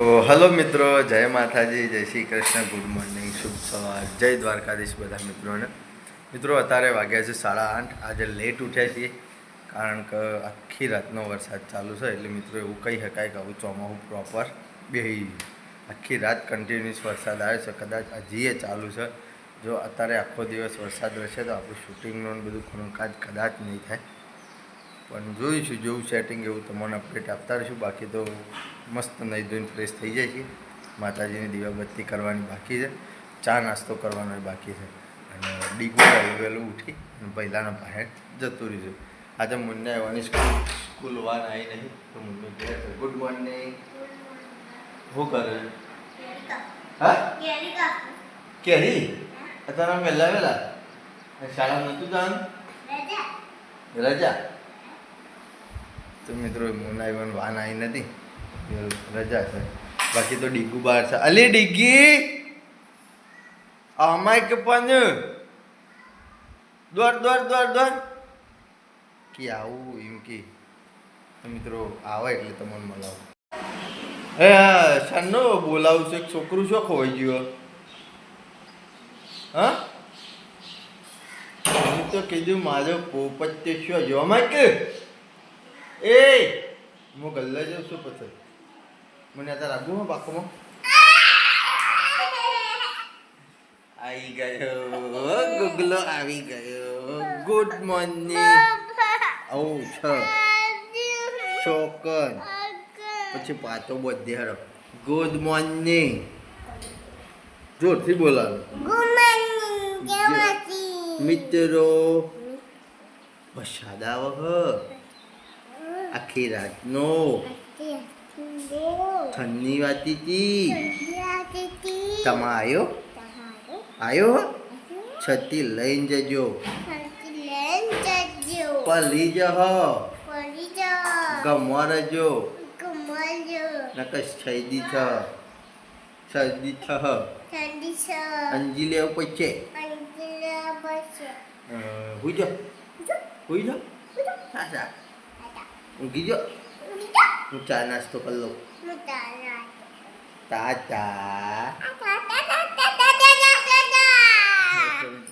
Hello મિત્રો, જય માતાજી, જય શ્રી કૃષ્ણ, ગુડ મોર્નિંગ, શુભ સવાર, જય દ્વારકાધીશ બધા મિત્રોને. મિત્રો, અત્યારે વાગ્યા છે સાડા આઠ, આજે લેટ ઉઠ્યા છીએ, કારણ કે આખી રાતનો વરસાદ ચાલુ છે, એટલે મિત્રો એવું કહી શકાય કે આવું ચોમાહું પ્રોપર બે આખી રાત કન્ટિન્યુઅસ વરસાદ આવે છે, કદાચ હજી એ ચાલુ છે. જો અત્યારે આખો દિવસ વરસાદ રહેશે તો આપણું શૂટિંગનું બધું બધું કામકાજ કદાચ નહીં થાય. પણ જોઈશું જેવું સેટિંગ એવું તમને અપડેટ આપતા રહીશું. બાકી તો મસ્ત નહીં ધોઈને ફ્રેશ થઈ જાય છે. માતાજીની દીવાબત્તી કરવાની બાકી છે. ચા નાસ્તો કરવાનો બાકી છે. અને ડીગો વહેલું ઉઠી અને પહેલાંના બહાર જતું રહીશું. આજે મુન્ને આવવાની સ્કૂલ સ્કૂલ વાન આવી નહીં. તો મુન્ને છે ગુડ મોર્નિંગ શું કરે? હા? કેરી? અત્યારે વહેલા વહેલા શાળા નહોતું જવાનું? રજા? તો મિત્રો પણ વાન આવી નથી રજા છે. બાકી તો ડીગુ બહાર છે. અલી ડીગી! અમાય કે પણ દોર દોર દોર દોર કે આવું એમ કે? મિત્રો, આવે એટલે તમને મળાવું. હા શાનો બોલાવું એક છોકરું શું ખોઈ ગયો. હા? તો કીધું, મારો પોપત્ય શું જો અમાય એ હું ગલ્લે જાઉં છું પછી. મને અત્યારે રાખવું હો પાકોમાં આવી ગયો ગુગલો આવી ગયો. ગુડ મોર્નિંગ ઓ છ. ચોકન પછી પાતો બધે હરો. ગુડ મોર્નિંગ જોરથી બોલાવો. મિત્રો વરસાદ આવે હ. આખી રાતનો ઠંડી વાતી હતી તમે આવ્યો આવ્યો છતી લઈને જજો. પલી જહ ગમો રજો નકશ શરદી થ. શરદી થ. અંજી લેવું પડશે હુઈ જા. હુઈ જા. સાચા ઊંઘી ગયો? હું ચા નાસ્તો કરી લઉં. તાતા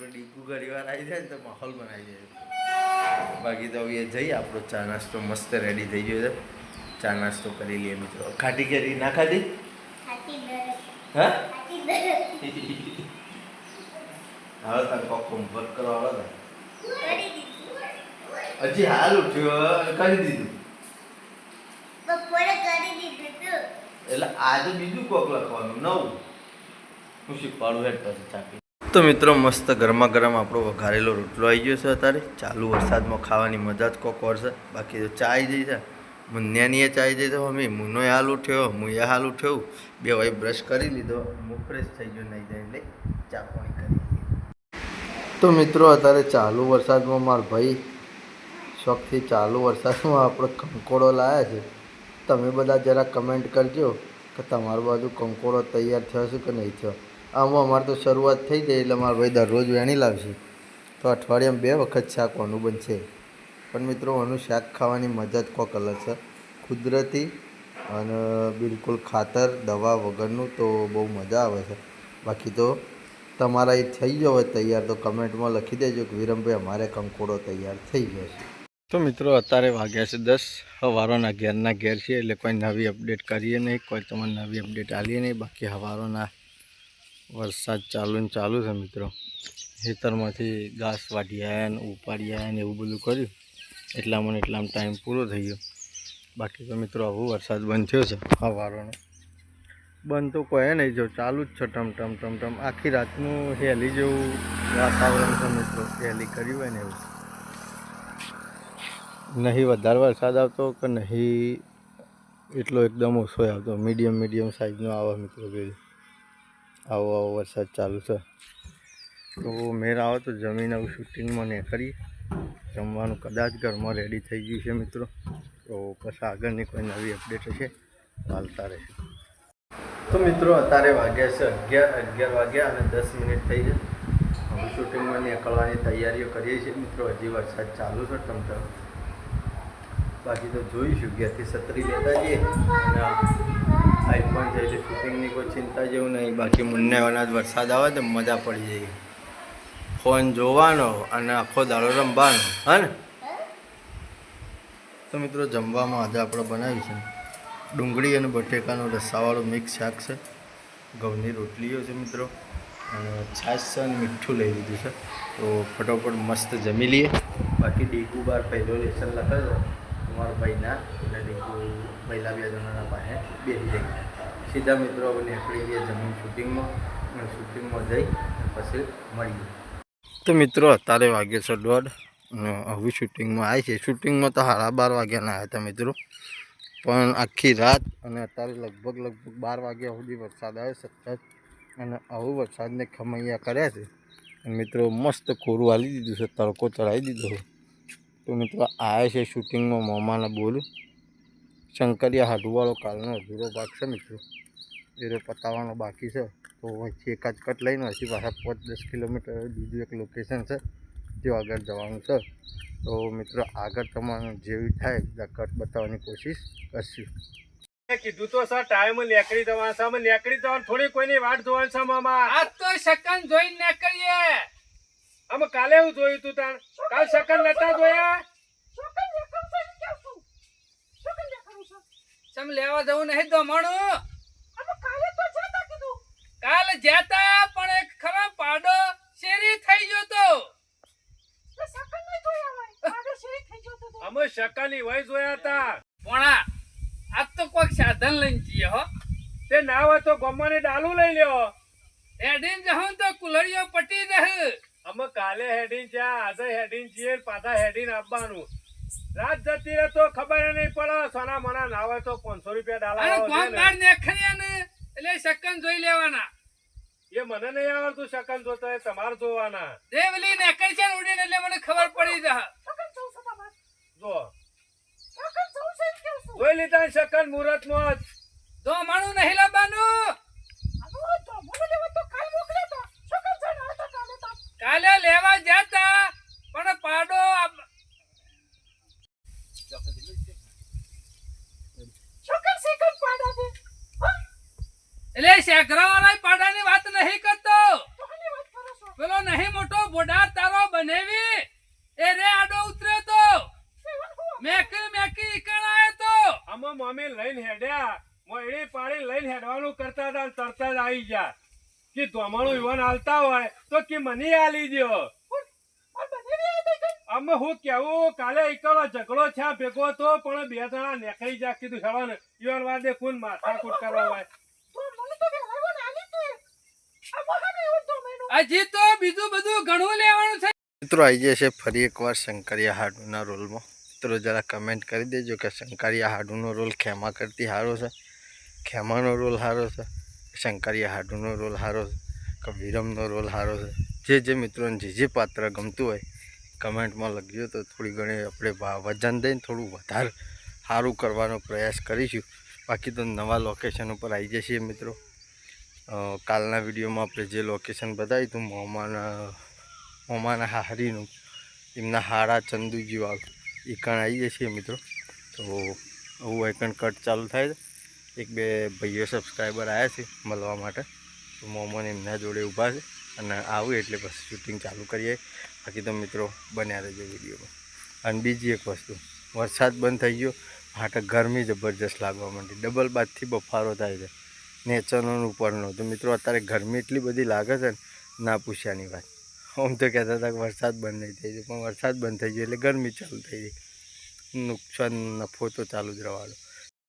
ડીગુ ઘણી વાર આવી જાય ને તો માહોલ બનાવી જાય બાકી તો હવે જઈએ આપણો ચા નાસ્તો મસ્ત રેડી થઈ ગયો છે. ચા નાસ્તો કરી લઈએ મિત્રો. ખાટી કેરી ના ખાધી? હા? હવે તારે કોક હોમવર્ક કરવા આવે ને. હજી હાલ ઉઠ્યો અને કરી દીધું. બપોરે કરી દીધું તું. એટલે આજે બીજું કોક લખવાનું નવું. હું શીખવાડું હેડ પછી ચાપી તો મિત્રો મસ્ત ગરમા ગરમ આપણો વઘારેલો રોટલો આવી ગયો છે અત્યારે. ચાલુ વરસાદમાં ખાવાની મજા જ કોક વરસે બાકી તો ચા આવી જઈ છે. મુન્યાનીએ ચા આવી જઈ તો મમ્મી. મુનો હાલ ઉઠ્યો મુએ હાલ ઉઠ્યો. બે ભાઈ બ્રશ કરી લીધો. હું ફ્રેશ થઈ ગયો નહીં જાય એટલે ચા પાણી કરી તો મિત્રો અત્યારે ચાલુ વરસાદમાં મારા ભાઈ શોખથી ચાલુ વરસાદમાં આપણે કંકોડો લાવ્યા છે. તમે બધા જરા કમેન્ટ કરજો કે તમારું બાજુ કંકોડો તૈયાર થયો છે કે નહીં થયો. આમાં અમારે તો શરૂઆત થઈ જાય એટલે મારા ભાઈ દરરોજ વેણી લાવશે. તો અઠવાડિયામાં બે વખત શાક વાનું બનશે. પણ મિત્રો આનું શાક ખાવાની મજા જ કોક અલગ છે. કુદરતી અને બિલકુલ ખાતર, દવા વગરનું તો બહુ મજા આવે છે. બાકી તો તમારા એ થઈ ગયો હોય તૈયાર તો કમેન્ટમાં લખી દેજો કે વિરમભાઈ, અમારે કંકોડો તૈયાર થઈ ગયો છે. તો મિત્રો, અત્યારે વાગ્યા છે દસ. હવારોના ઘેરના ઘેર છે એટલે કોઈ નવી અપડેટ કરીએ નહીં, કોઈ તમારે નવી અપડેટ આલીએ નહીં. બાકી હવારોના વરસાદ ચાલુ ને ચાલુ છે મિત્રો. ખેતરમાંથી ઘાસ વાઢી આવ્યા ને ઉપાડી આવ્યા ને એવું બધું કર્યું. એટલામાં ને એટલામાં ટાઈમ પૂરો થઈ ગયો. બાકી તો મિત્રો, આવું વરસાદ બંધ થયો છે હવારોનો. બંધ તો કોઈ નહીં, જો ચાલુ જ છે ટમ ટમ ટમ ટમ. આખી રાતનું હેલી જેવું વાતાવરણ છે મિત્રો. હેલી કર્યું હોય ને એવું. નહીં વધારે વરસાદ આવતો કે નહીં એટલો એકદમ ઓછો આવતો? મીડિયમ મીડિયમ સાઈઝનો આવો મિત્રો બે આવો આવો વરસાદ ચાલુ છે. તો મેર આવે તો જમીન આવું શૂટિંગમાં ને કરી જમવાનું કદાચ ઘરમાં રેડી થઈ ગયું છે મિત્રો. તો પછી આગળની કોઈ નવી અપડેટ હશે, ચાલતા રહેશે તો મિત્રો અત્યારે વાગ્યા છે અગિયાર અગિયાર વાગ્યા અને દસ મિનિટ થઈ છે. હવે શૂટિંગમાં નીકળવાની તૈયારીઓ કરીએ છીએ. મિત્રો હજી વરસાદ ચાલુ છે ટમટમ બાકી તો જોઈશું ઘેરથી છત્રી લેતા જઈએ. આઈફોન છે, એટલે શૂટિંગની કોઈ ચિંતા જેવું નહીં. બાકી મુન્નાઓના જ વરસાદ આવે તો મજા પડી જાય. ફોન જોવાનો અને આખો દાડો રમવાનો. હા ને? તો મિત્રો, જમવામાં આજે આપણે બનાવ્યું છે ડુંગળી અને બટેકાનો રસાવાળો મિક્સ શાક છે. ઘઉંની રોટલીઓ છે મિત્રો. અને છાશ છે અને મીઠું લઈ લીધું છે. તો ફટોફટ મસ્ત જમી લઈએ. બાકી ડીકુ બાર પહેલો લેસન લખે છે તમારા ભાઈના એટલે પહેલાં બે જણાના પાસે બેસી જાય. સીધા મિત્રો નીકળી ગયા જમીન શૂટિંગમાં અને શૂટિંગમાં જઈ પછી મળીએ તો મિત્રો, અત્યારે વાગ્યો છે દોઢ અને હવે શૂટિંગમાં આવી છે શૂટિંગમાં તો સાડા બાર વાગ્યાના આવ્યા હતા મિત્રો. પણ આખી રાત અને અત્યારે લગભગ લગભગ બાર વાગ્યા સુધી વરસાદ આવ્યો સતત. અને આવું વરસાદને ખમૈયા કર્યા છે. મિત્રો, મસ્ત કોરું હાલી દીધું છે, તડકો ચડાવી દીધો. છે તો મિત્રો આવે છે શૂટિંગમાં મોમાના બોલ. શંકરિયા હાડુવાળો કાલનો અધૂરો ભાગ છે મિત્રો. એ પતાવવાનો બાકી છે. તો અહીંથી એકાદ કટ લઈને હજી પાછા પાંચ દસ કિલોમીટર બીજું એક લોકેશન છે ત્યાં આગળ જવાનું છે. તો મિત્રો આગળ તમારે જેવી થાય બધા કટ બતાવવાની કોશિશ કરશું. કીધું તો સર ટાઈમ લેકડી જવાનું છે. લેકડી જવાનું થોડી કોઈની વાટ જોવાનું છે મામા. આ તો સેકન્ડ જોઈને નીકળીએ. અમે કાલે એવું જોયું તું તાણ? કાલ સકન નતા જોયા? સમ લેવા જવું નહીં મણું કાલ જ્યાતા પણ એક ખરા પાડો શેરી થઈ ગયો તો અમે શકાની વય જોયા હતા પોણા આજ તો કોઈક સાધન લઈને જઈએ હો. તે ના હોય તો ગમ્માને ડાલું લઈ લ્યો. એડીન જહું તો કુલરીઓ પટી રહે અમે કાલે હેડિંગ છે આજે હેડિંગ છીએ પાછા હેડિંગ આપવાનું. રાત જતી રહે તો ખબર નહીં પડે સોના મના ના હોય તો પાંચસો રૂપિયા ડાલા ને. એટલે શકન જોઈ લેવાના. એ મને નહીં આવડતું શકન જોતો એ તમારે જોવાના. દેવલી નીકળશે છે ઉડીને એટલે મને ખબર પડી જા. જો જોઈ લીધા ને શકન મુહૂર્તમાં જો માણું નહીં લાવવાનું. કાલે લેવા જતા પણ પાડો એટલે શેખરાવાળા પાડાની વાત નહીં કરતો. પેલો નહીં મોટો બોડા તારો બનેવી. એ રે આડો ઉતર્યો તો. મેકી મેકી ઈકણ આયો તો. આમાં મમ્મી લઈને હેડ્યા. મોયડી પાડી લઈને હેડવાનું કરતા હતા ને જ આવી ગયા. કે ધોમાણું યુવાન હાલતા હોય, તો કે મને આલી દ્યો. અમે હું કેવું, કાલે એકલો ઝઘડો છે ભેગો તો, પણ બે જણા નેખાઈ જા કીધું, હેડો ને, યુવાન વાદે કોણ માથાકૂટ કરવા હોય. હજી તો બીજું બધું ઘણું લેવાનું છે. મિત્રો આવી જશે ફરી એકવાર શંકરિયા હાડુના રોલમાં. મિત્રો, જરા કમેન્ટ કરી દેજો કે શંકરિયા હાડુનો રોલ ખેમા કરતી સારો છે? ખેમાનો રોલ સારો છે? શંકરિયા હાડુનો રોલ સારો કે વિરમનો રોલ સારો છે. જે જે મિત્રોને જે જે પાત્ર ગમતું હોય, કમેન્ટમાં લખજો તો થોડી ઘણી આપણે વજન દઈને થોડું વધારે સારું કરવાનો પ્રયાસ કરીશું. બાકી તો નવા લોકેશન ઉપર આવી જશે મિત્રો. કાલના વિડીયોમાં આપણે જે લોકેશન બતાવ્યું હતું, મોમાના મોમાના હારીનું, એમના હારા ચંદુજી વાવ એ કણ આવી જશે મિત્રો. તો, આવું એકણ કટ ચાલુ થાય છે એક બે ભાઈઓ સબસ્ક્રાઈબર આવ્યા છે મળવા માટે. તો મોમોને એમના જોડે ઊભા છે અને આવું એટલે પછી શૂટિંગ ચાલુ કરીએ. બાકી તો મિત્રો બન્યા રહેજો વિડીયોમાં અને બીજી એક વસ્તુ, વરસાદ બંધ થઈ ગયો, માટે ગરમી જબરજસ્ત લાગવા માંડી. ડબલ બાદથી બફારો થાય છે, નેચરનો ઉપરનો. તો મિત્રો અત્યારે ગરમી એટલી બધી લાગે છે ને, ના પૂછ્યાની વાત. આમ તો કહેતા હતા કે વરસાદ બંધ નહીં થઈ ગયો, પણ વરસાદ બંધ થઈ ગયો એટલે ગરમી ચાલુ થઈ ગઈ. નુકસાન, નફો તો ચાલુ જ રહેવાનો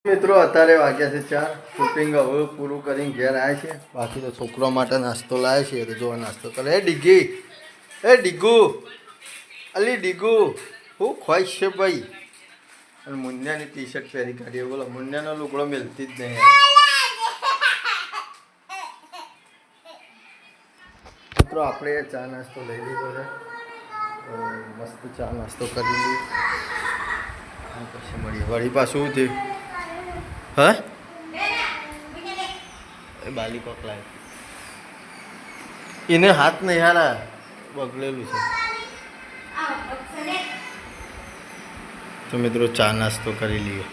મિત્રો, અત્યારે વાગ્યા છે ચાર. શૂટિંગ હવે પૂરું કરીને ઘેર આવ્યા છે બાકી તો છોકરો માટે નાસ્તો લાવે છે તો જોવા નાસ્તો કરે. એ ડીગી. એ ડીગુ. અલી ડીગુ. હું ખોઈશ છે ભાઈ. અને મુન્યાની ટી શર્ટ પહેરી કાઢીએ બોલો, મુન્યાનો લુગડો મેલતી જ નહીં. મિત્રો, આપણે ચા નાસ્તો લઈ લીધો છે. મસ્ત ચા નાસ્તો કરી લઈએ પછી મળીએ. વળી પાછું થયું? હા એ બાલી પકલાય એને હાથ નહીં હારા બગડેલું છે તો મિત્રો ચા નાસ્તો કરી લઈએ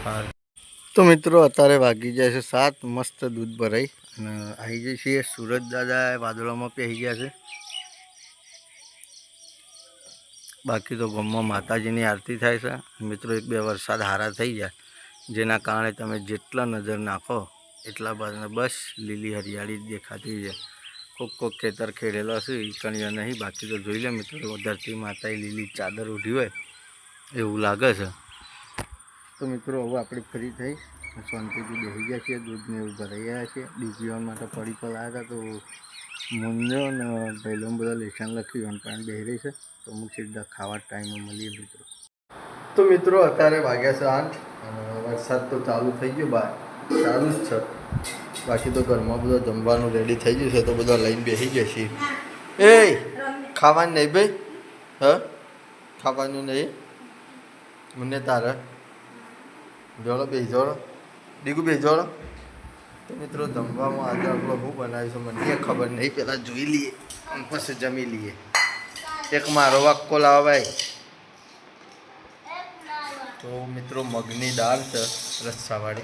હા તો મિત્રો અત્યારે વાગી જાય છે સાત મસ્ત દૂધ ભરાઈ અને આવી જઈએ છીએ સુરત દાદા વાદળોમાં પહેરી ગયા છે બાકી તો ગામમાં માતાજીની આરતી થાય છે. મિત્રો, એક બે વરસાદ હારા થઈ જાય. જેના કારણે તમે જેટલા નજર નાખો, એટલા બાદ બસ લીલી હરિયાળી દેખાતી છે. કોક કોક ખેતર ખેડેલો છે એ કણિયો નહીં. બાકી તો જોઈ લે મિત્રો ધરતી માતાએ લીલી ચાદર ઉઠી હોય, એવું લાગે છે. તો મિત્રો, હવે આપણે ફ્રી થઈ, શાંતિથી બેસી ગયા છીએ, દૂધને એવું ભરાઈ ગયા છે ડીજીઓન માટે પડી પલાયા હતા, તો મુંજો ને પહેલો બધા લેખન લખ્યું અને પણ બેહી રહી છે. તો અમુક સીધા ખાવા ટાઈમે મળીએ મિત્રો. તો મિત્રો, અત્યારે વાગ્યા છે આઠ વરસાદ તો ચાલુ થઈ ગયો બહાર ચાલુ જ છે. બાકી તો ઘરમાં બધા જમવાનું રેડી થઈ ગયું છે તો બધા લઈને બેસી છીએ. એ, ખાવાનું નહીં ભાઈ? હ? ખાવાનું નહીં? મને તારે. જોડો બેસી જોડો. દીકુ બેસી જોડો. તો મિત્રો, જમવામાં આજે આપણે શું બનાવીશું મને ખબર નહીં. પહેલાં જોઈ લઈએ, અને જમી લઈએ. એક મારો વાક્કો લાવો ભાઈ. તો મિત્રો, મગની દાળ છે રસ્સાવાળી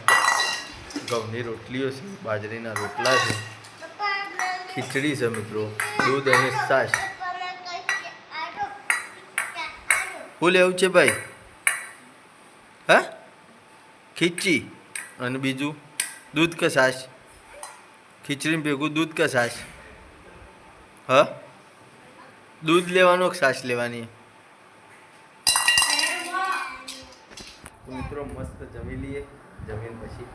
ઘઉંની રોટલીઓ છે, બાજરીના રોટલા છે. ખીચડી છે મિત્રો, દૂધ અને છાશ. શું લેવું છે ભાઈ? હા? ખીચી અને બીજું? દૂધ કે છાશ? ખીચડી ભેગું દૂધ કે છાશ? હ? દૂધ લેવાનું કે છાશ લેવાની? તો મિત્રો મસ્ત જમી લઈએ જમીન પછી.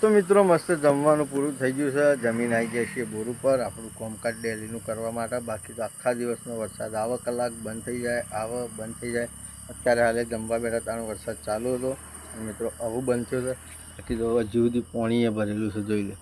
તો મિત્રો મસ્ત જમવાનું પૂરું થઈ ગયું છે. જમીન આવી ગયા છે બોર ઉપર. આપણું કોમકાજ ડેલીનું કરવા માટે. બાકી તો આખા દિવસનો વરસાદ. આવો કલાક બંધ થઈ જાય આવો બંધ થઈ જાય. અત્યારે હાલે જમવા બેઠા ત્રણ વરસાદ ચાલુ હતો. અને મિત્રો આવું બંધ થયો છે. બાકી તો હજુ સુધી પાણીએ ભરેલું છે, જોઈ લે.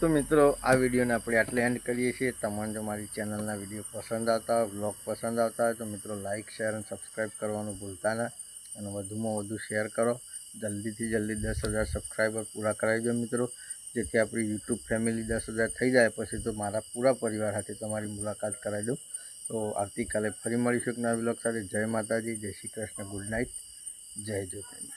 તો મિત્રો, આ વિડીયોને આપણે આટલે એન્ડ કરીએ છીએ. તમને જો મારી ચેનલના વીડિયો પસંદ આવતા હોય બ્લોગ પસંદ આવતા હોય, તો મિત્રો લાઇક શેર અને સબસ્ક્રાઈબ કરવાનું ભૂલતા ના. અને વધુમાં વધુ શેર કરો. જલ્દીથી જલ્દી દસ હજાર સબસ્ક્રાઈબર પૂરા કરાવી દો મિત્રો. જેથી આપણી યુટ્યુબ ફેમિલી દસ હજાર થઈ જાય. પછી તો મારા પૂરા પરિવાર સાથે તમારી મુલાકાત કરાવી દઉં. તો આવતીકાલે ફરી મળીશું નવા બ્લોગ સાથે. જય માતાજી, જય શ્રી કૃષ્ણ. Good night. જય જ્યોતિર્મય